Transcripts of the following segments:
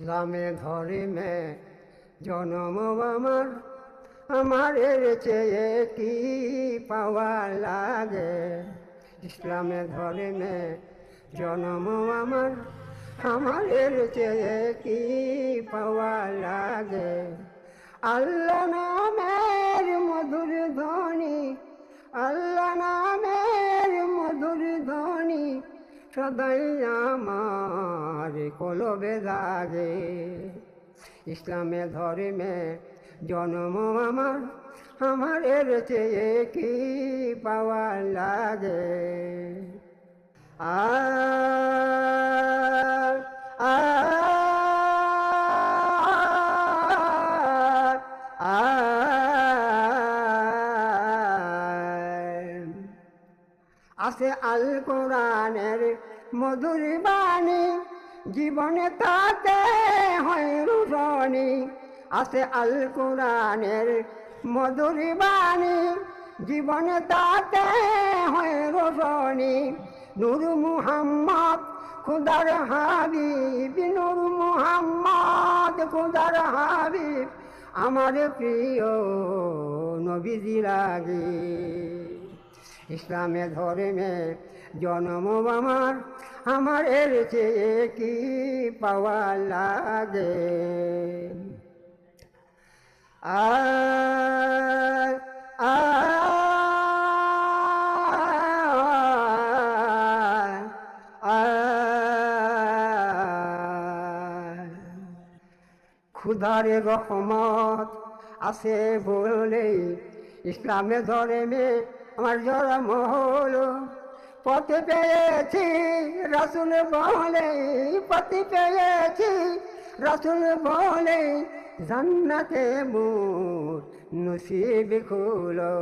ইসলামে ধর্মে জনম আমার আমারের চেয়ে কি পাওয়া লাগে? ইসলামে ধর্মে জনম আমার আমারের চেয়ে কি পাওয়া লাগে? আল্লাহ নামের মধুর ধ্বনি, আল্লাহ নামের মধুর ধ্বনি, সদাই আমার কলবে লাগে ইসলামে ধর্মে জন্ম আমার আমার এর চেয়ে কি পাওয়া লাগে? আর আছে আল কোরআনের মধুর বাণী জীবনে তাতে হয় রুজনি আছে আল কোরআনের মধুর বাণী। জীবনে তাতে হয় রোজনি নূর মুহাম্মদ, খুদার হাবিব। নূর মুহাম্মদ, খুদার হাবিব। আমার প্রিয় নবীজি লাগে ইসলামে ধর্মে জন্ম আমার আমার এর চেয়ে কি পাওয়া লাগে? আর ক্ষুধারে রহমত আছে বলেই ইসলামে ধর্মে আমার জন্ম হলো। পথে পেয়েছি, রসুল বলে পথে পেয়েছি, রসুল বলে জান্নাতে মোর নসিব খুলো।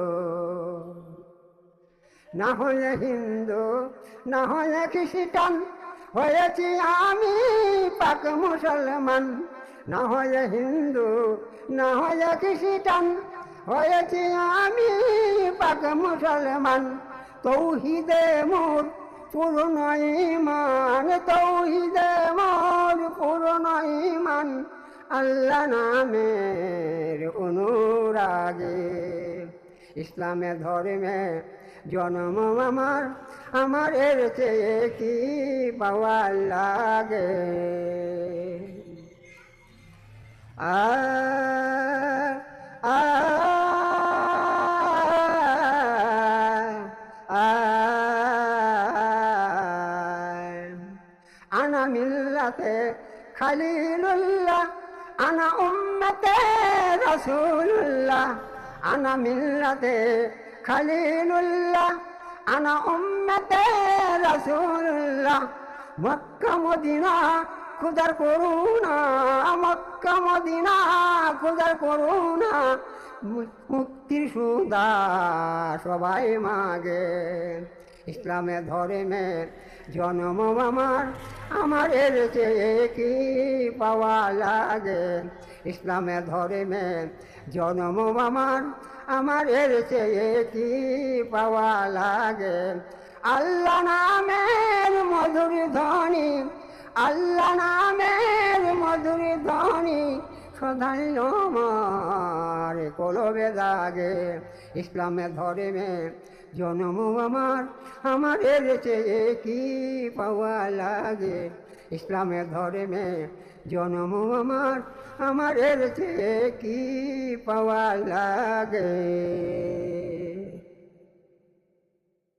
না হলে হিন্দু, না হলে খ্রিস্টান, হয়েছি আমি পাক মুসলমান। না হলে হিন্দু, না হলে খ্রিস্টান, হয়েছি আমি পাক মুসলমান। তৌহিদে মোর পূর্ণ ইমান, তৌহিদে মোর পূর্ণ ইমান, আল্লাহ নামের অনুরাগে। ইসলামে ধর্মে জন্ম আমার আমার এর চেয়ে কি পাওয়া লাগে? আর মিল্লাতে খালিলুল্লাহ, আনা উম্মতে রসুল্লাহ আনা মিল্লাতে খালিলুল্লাহ, আনা উম্মতে রসুল্লাহ মক্কা, মদিনা খুদার করুণা, মক্কা, মদিনা খুদার করুণা। মুক্তির সুদা সবাই মাগে। ইসলামে ধর্মে জন্ম আমার আমার চেয়ে কি পাওয়া লাগে? ইসলামে ধর্মে জন্ম আমার আমার চেয়ে কি পাওয়া লাগে? আল্লাহ নামের মধুর ধ্বনি, আল্লাহ নামের মধুর ধ্বনি সদাই আমার কলবে লাগে ইসলামে ধর্মে জন্ম আমার আমার চেয়ে কি পাওয়া লাগে? ইসলামের ধর্মে জনম আমার আমার চেয়ে কি পাওয়া লাগে?